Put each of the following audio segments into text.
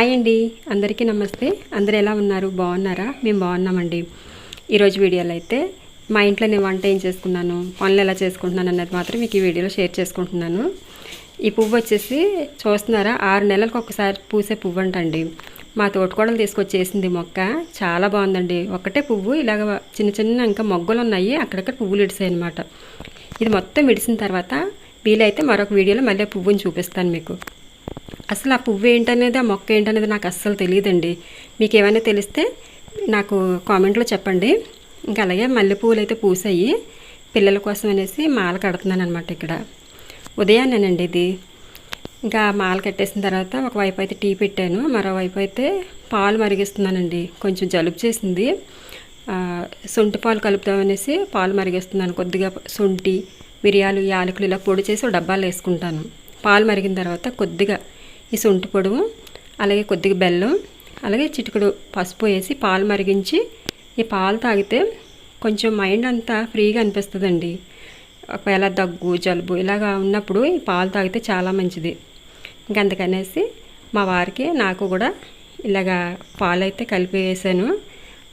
Hi అండి. అందరికీ నమస్తే. అందరు ఎలా ఉన్నారు? బాగున్నారా? మేము బాగున్నామండి. ఈరోజు వీడియోలో అయితే మా ఇంట్లో నేను వంట ఏం చేసుకున్నాను? పనులు ఎలా చేసుకుంటున్నాను అన్నది మాత్రం మీకు ఈ వీడియోలో షేర్ చేసుకుంటున్నాను. ఈ పువ్వు వచ్చేసి చూస్తున్నారా? ఆరు నెలలకు ఒకసారి పూసే పువ్వు అంటండి. మా తోటకోడలు తీసుకొచ్చేసింది మొక్క. చాలా బాగుందండి. ఒకటే పువ్వు ఇలాగ చిన్న చిన్న ఇంకా మొగ్గలు ఉన్నాయి. అక్కడక్కడ పువ్వులు ఇడిసాయి అనమాట ఇది మొత్తం విడిసిన తర్వాత వీలైతే మరొక వీడియోలో మళ్ళీ పువ్వుని చూపిస్తాను మీకు. అసలు ఆ పువ్వు ఏంటనేది ఆ మొక్క ఏంటనేది నాకు అస్సలు తెలియదండి మీకు ఏమైనా తెలిస్తే నాకు కామెంట్లో చెప్పండి. ఇంకా అలాగే మల్లెపూలు అయితే పూసాయి. పిల్లల కోసం అనేసి మాల కడుతున్నాను అనమాట ఇక్కడ. ఉదయాన్నేనండి ఇది. ఇంకా మాల కట్టేసిన తర్వాత ఒకవైపు అయితే టీ పెట్టాను. మరోవైపు అయితే పాలు మరిగిస్తున్నానండి. కొంచెం జలుబు చేసింది. సొంటి శొంఠి పాలు కలుపుతామనేసి పాలు మరిగిస్తున్నాను. కొద్దిగా శొంఠి మిరియాలు యాలకులు ఇలా పొడి చేసి ఒక డబ్బాలు వేసుకుంటాను. పాలు మరిగిన తర్వాత కొద్దిగా ఈ శొంఠి పొడుము అలాగే కొద్దిగా బెల్లం అలాగే చిటికడు పసుపు వేసి పాలు మరిగించి ఈ పాలు తాగితే కొంచెం మైండ్ అంతా ఫ్రీగా అనిపిస్తుందండి. ఒకవేళ దగ్గు జలుబు ఇలాగా ఉన్నప్పుడు ఈ పాలు తాగితే చాలా మంచిది. ఇంకా అందుకనేసి మా వారికి నాకు కూడా ఇలాగా పాలు అయితే కలిపి వేసాను.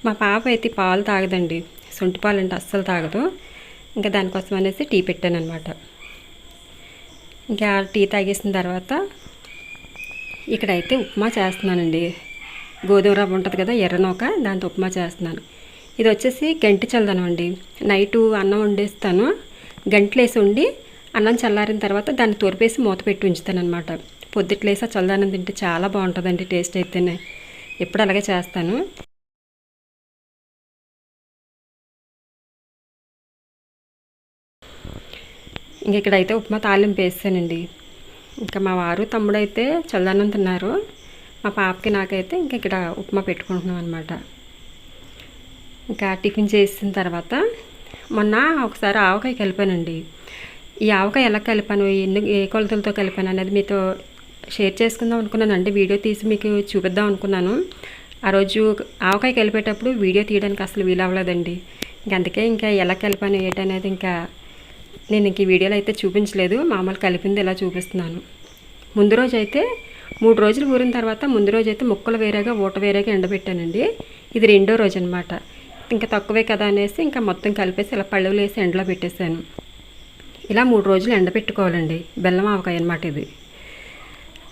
మా పాప అయితే పాలు తాగదండి. సొంటి పాలు అంటే అస్సలు తాగదు. ఇంకా దానికోసం అనేసి టీ పెట్టాను అనమాట ఇంకా టీ తాగేసిన తర్వాత ఇక్కడైతే ఉప్మా చేస్తున్నానండి. గోధుమ రవ్వ ఉంటుంది కదా ఎర్రనోక దాంతో ఉప్మా చేస్తున్నాను. ఇది వచ్చేసి గంటి చల్లదనం అండి. నైటు అన్నం వండేస్తాను. గంటలేసి ఉండి అన్నం చల్లారిన తర్వాత దాన్ని తొరిపేసి మూత పెట్టి ఉంచుతాను అనమాట పొద్దుట్లేసి ఆ చల్లదనం తింటే చాలా బాగుంటుందండి టేస్ట్ అయితేనే. ఎప్పుడు అలాగే చేస్తాను. ఇంక ఇక్కడైతే ఉప్మా తాలింపు వేసానండి ఇంకా మా వారు తమ్ముడు అయితే చల్లన్నం తిన్నారు. మా పాపకి నాకైతే ఇంక ఇక్కడ ఉప్మా పెట్టుకుంటున్నాం అనమాట ఇంకా టిఫిన్ చేసిన తర్వాత మొన్న ఒకసారి ఆవకాయ కలిపానండి. ఈ ఆవకాయ ఎలా కలిపాను? ఎన్ని ఏ కొలతలతో కలిపాను అనేది మీతో షేర్ చేసుకుందాం అనుకున్నానండి వీడియో తీసి మీకు చూపిద్దాం అనుకున్నాను. ఆ రోజు ఆవకాయ కలిపేటప్పుడు వీడియో తీయడానికి అసలు వీలవ్వలేదండి. ఇంక అందుకే ఇంకా ఎలా కలిపాను ఏంటనేది ఇంకా నేను ఇంక ఈ వీడియోలో అయితే చూపించలేదు. మామూలు కలిపింది ఇలా చూపిస్తున్నాను. ముందు రోజు అయితే మూడు రోజులు ఊరిన తర్వాత ముందు రోజు అయితే ముక్కలు వేరేగా ఊట వేరేగా ఎండబెట్టానండి. ఇది రెండో రోజు అనమాట ఇంకా తక్కువే కదా అనేసి ఇంకా మొత్తం కలిపేసి ఇలా పళ్ళు వేసి ఎండలో పెట్టేశాను. ఇలా మూడు రోజులు ఎండబెట్టుకోవాలండి. బెల్లం ఆవకాయ అనమాట ఇది.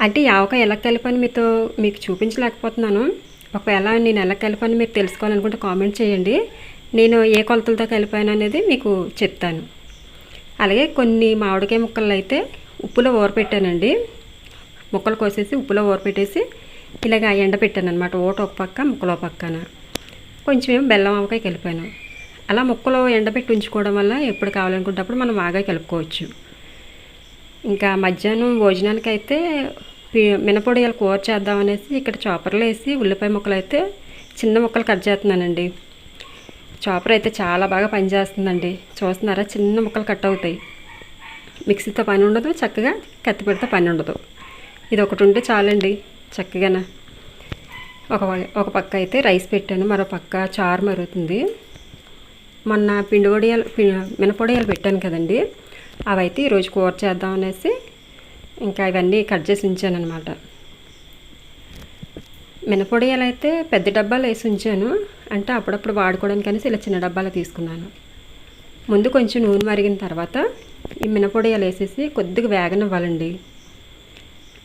అంటే ఈ ఆవకాయ ఎలా కలిపని మీతో మీకు చూపించలేకపోతున్నాను. ఒకవేళ నేను ఎలా కలిపాను మీరు తెలుసుకోవాలనుకుంటే కామెంట్ చేయండి. నేను ఏ కొలతలతో కలిపాను అనేది మీకు చెప్తాను. అలాగే కొన్ని మామిడికాయ ముక్కలు అయితే ఉప్పులో ఊరపెట్టానండి. ముక్కలు కోసేసి ఉప్పులో ఊరపెట్టేసి ఇలాగ ఎండబెట్టాను అనమాట ఓట ఒక పక్క ముక్కలో ఒక పక్కన. కొంచెం బెల్లం ఆవకాయ కలిపాను. అలా ముక్కలో ఎండబెట్టి ఉంచుకోవడం వల్ల ఎప్పుడు కావాలనుకున్నప్పుడు మనం బాగా కలుపుకోవచ్చు. ఇంకా మధ్యాహ్నం భోజనానికి అయితే మినపొడి ఇలా కూర చేద్దామనేసి ఇక్కడ చాపర్లో వేసి ఉల్లిపాయ ముక్కలు అయితే చిన్న ముక్కలు కట్ చేస్తున్నానండి. చాపర్ అయితే చాలా బాగా పనిచేస్తుందండి. చూస్తున్నారా? చిన్న ముక్కలు కట్ అవుతాయి. మిక్సీతో పని ఉండదు చక్కగా కత్తిపెడితే పని ఉండదు. ఇది ఒకటి ఉంటే చాలండి చక్కగాన. ఒక ఒక పక్క అయితే రైస్ పెట్టాను మరో పక్క చారు మరుగుతుంది. మొన్న పిండి వడియాలు మినపొడియాలు పెట్టాను కదండి అవైతే ఈరోజు కూర చేద్దాం అనేసి ఇంకా ఇవన్నీ కట్ చేసి ఉంచాను అనమాట మినపొడియాలు అయితే పెద్ద డబ్బాలు వేసి ఉంచాను అంటే అప్పుడప్పుడు వాడుకోవడానికి అనేసి ఇలా చిన్న డబ్బాలు తీసుకున్నాను. ముందు కొంచెం నూనె మరిగిన తర్వాత ఈ మినపొడియాలు వేసేసి కొద్దిగా వేగనివ్వాలండి.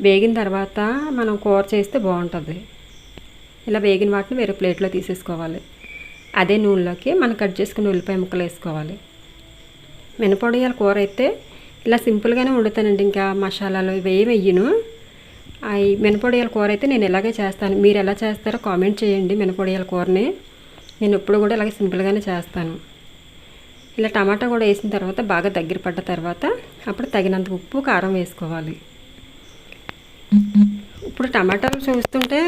వేగిన తర్వాత మనం కూర చేస్తే బాగుంటుంది. ఇలా వేగిన వాటిని వేరే ప్లేట్లో తీసేసుకోవాలి. అదే నూనెలోకి మనం కట్ చేసుకుని ఉల్లిపాయ ముక్కలు వేసుకోవాలి. మినపొడియాల కూర అయితే ఇలా సింపుల్గానే వండుతానండి. ఇంకా మసాలాలు ఇవేం వెయ్యను అవి మినపొడియాల కూర అయితే నేను ఇలాగే చేస్తాను. మీరు ఎలా చేస్తారో కామెంట్ చేయండి మినపొడియాల కూరని. నేను ఎప్పుడు కూడా ఇలాగే సింపుల్గానే చేస్తాను. ఇలా టమాటా కూడా వేసిన తర్వాత బాగా దగ్గర పడ్డ తర్వాత అప్పుడు తగినంత ఉప్పు కారం వేసుకోవాలి. ఇప్పుడు టమాటాలు చూస్తుంటే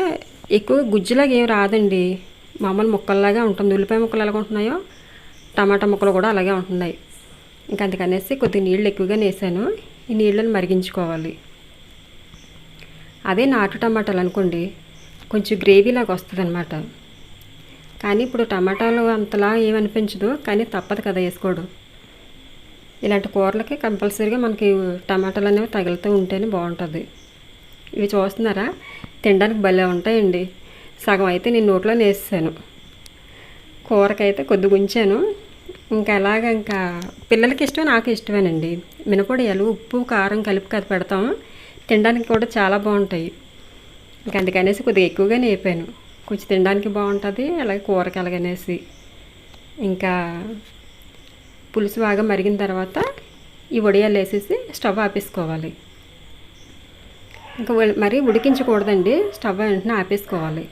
ఎక్కువ గుజ్జులాగా ఏం రాదండి. మామూలు ముక్కల్లాగా ఉంటుంది ఉల్లిపాయ ముక్కలు ఎలాగ ఉంటున్నాయో టమాటా ముక్కలు కూడా అలాగే ఉంటున్నాయి. ఇంకా అందుకనేసి కొద్దిగా నీళ్ళు ఎక్కువగా వేసాను ఈ నీళ్ళని మరిగించుకోవాలి. అదే నాటు టమాటాలు అనుకోండి కొంచెం గ్రేవీలాగా వస్తుంది అనమాట కానీ ఇప్పుడు టమాటాలు అంతలా ఏమనిపించదు కానీ తప్పదు కదా వేసుకోవడం. ఇలాంటి కూరలకి కంపల్సరీగా మనకి టమాటాలు అనేవి తగులుతూ ఉంటేనే బాగుంటుంది. ఇవి చూస్తున్నారా? తినడానికి భలే ఉంటాయండి. సగం అయితే నేను నోట్లో నేసాను కూరకైతే కొద్దిగా ఉంచాను ఇంకా అలాగ ఇంకా పిల్లలకి ఇష్టమే నాకు ఇష్టమేనండి. మినపొడియాలు ఉప్పు కారం కలిపి కదా పెడతాం తినడానికి కూడా చాలా బాగుంటాయి. ఇంకా అందుకనేసి కొద్దిగా ఎక్కువగా నేపాను. కొంచెం తినడానికి బాగుంటుంది అలాగే కూరకి అలాగనేసి ఇంకా పులుసు బాగా మరిగిన తర్వాత ఈ వడియాలు వేసేసి స్టవ్ ఆపేసుకోవాలి. ఇంకా మరీ ఉడికించకూడదండి. స్టవ్ వెంటనే ఆపేసుకోవాలి.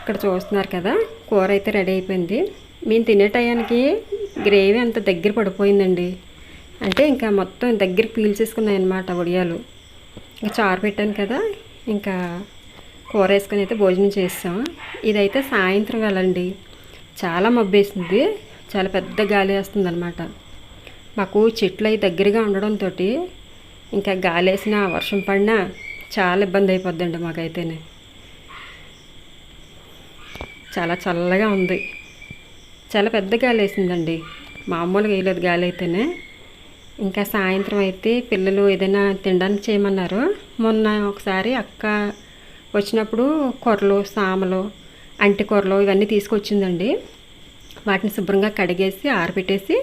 ఇక్కడ చూస్తున్నారు కదా కూర అయితే రెడీ అయిపోయింది. మేము తినే టయానికి గ్రేవీ అంత దగ్గర పడిపోయిందండి. అంటే ఇంకా మొత్తం దగ్గర పీల్చేసుకున్నాయి ఉడియాలు వడియాలు. ఇంకా చారు పెట్టాను కదా ఇంకా కూర వేసుకొని అయితే భోజనం చేస్తాం. ఇదైతే సాయంత్రం వెళ్ళండి చాలా మబ్బేసింది. చాలా పెద్ద గాలి వేస్తుంది అనమాట మాకు చెట్లు అవి దగ్గరగా ఉండడంతో ఇంకా గాలేసినా వర్షం పడినా చాలా ఇబ్బంది అయిపోద్దండి మాకైతేనే. చాలా చల్లగా ఉంది. చాలా పెద్ద గాలి వేసిందండి మామూలుగా వేయలేదు గాలి అయితేనే ఇంకా సాయంత్రం అయితే పిల్లలు ఏదైనా తినడానికి చేయమన్నారు. మొన్న ఒకసారి అక్క వచ్చినప్పుడు కొర్రలు సామలు అంటి కూరలు ఇవన్నీ తీసుకొచ్చిందండి. వాటిని శుభ్రంగా కడిగేసి ఆరబెట్టేసి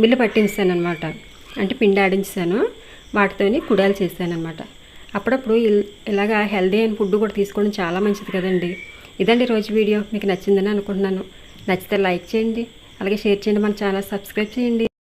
మిల్లు పట్టించాను అనమాట అంటే పిండి ఆడించాను వాటితోని కుడాలు చేశాను అప్పుడప్పుడు ఇల్- ఇలాగా హెల్దీ అయిన ఫుడ్ కూడా తీసుకోవడం చాలా మంచిది కదండి. ఇదండి రోజు వీడియో. మీకు నచ్చిందని అనుకుంటున్నాను. నచ్చితే లైక్ చేయండి. అలాగే షేర్ చేయండి. మన ఛానల్ సబ్స్క్రైబ్ చేయండి.